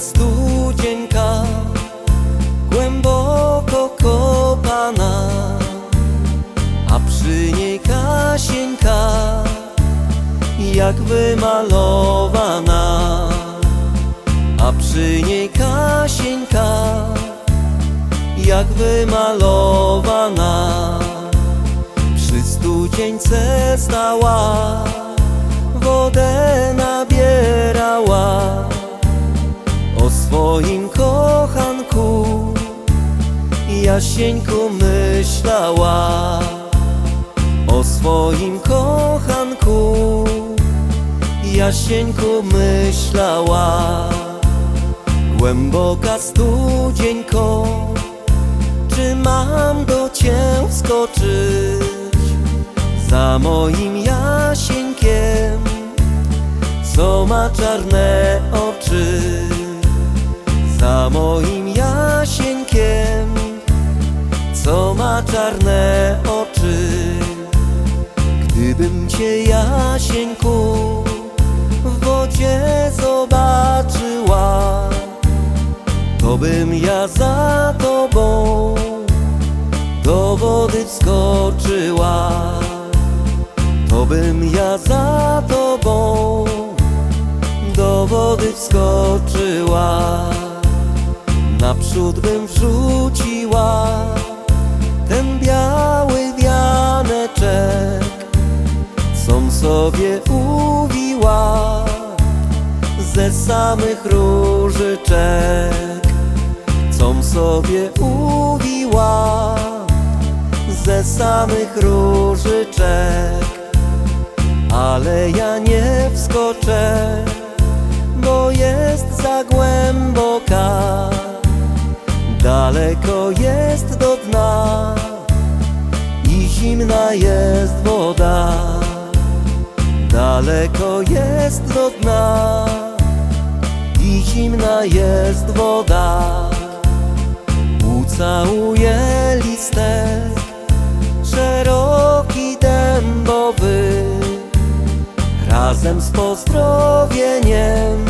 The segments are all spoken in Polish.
studzienka Głęboko kopana A przy niej kasienka Jak wymalowana. A przy niej kasienka Jak wymalowana. Przy studzieńce stała Wodę na Jasieńku myślała o swoim kochanku. Jasieńku myślała Głęboka studzieńko Czy mam do cię wskoczyć? Za moim Jasieńkiem Co ma czarne oczy. Za moim Jasieńkiem czarne oczy. Gdybym cię Jasieńku w wodzie zobaczyła To bym ja za tobą do wody wskoczyła. To bym ja za tobą do wody wskoczyła. Naprzód bym wrzuciła ten biały wianeczek Com sobie uwiła ze samych różyczek. Com sobie uwiła ze samych różyczek. Ale ja nie wskoczę, bo jest za głęboka. Daleko jest do zimna jest woda. Daleko jest do dna i zimna jest woda. Ucałuję listek szeroki dębowy razem z pozdrowieniem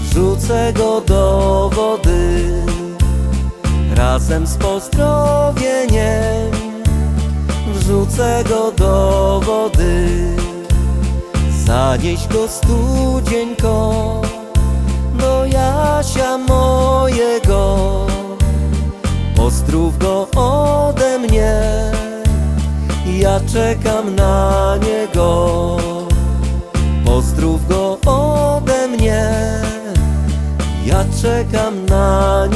wrzucę go do wody razem z pozdrowieniem wrzucę go do wody. Zanieś go studzieńko do Jasia mojego. Pozdrów go ode mnie. Ja czekam na niego. Pozdrów go ode mnie. Ja czekam na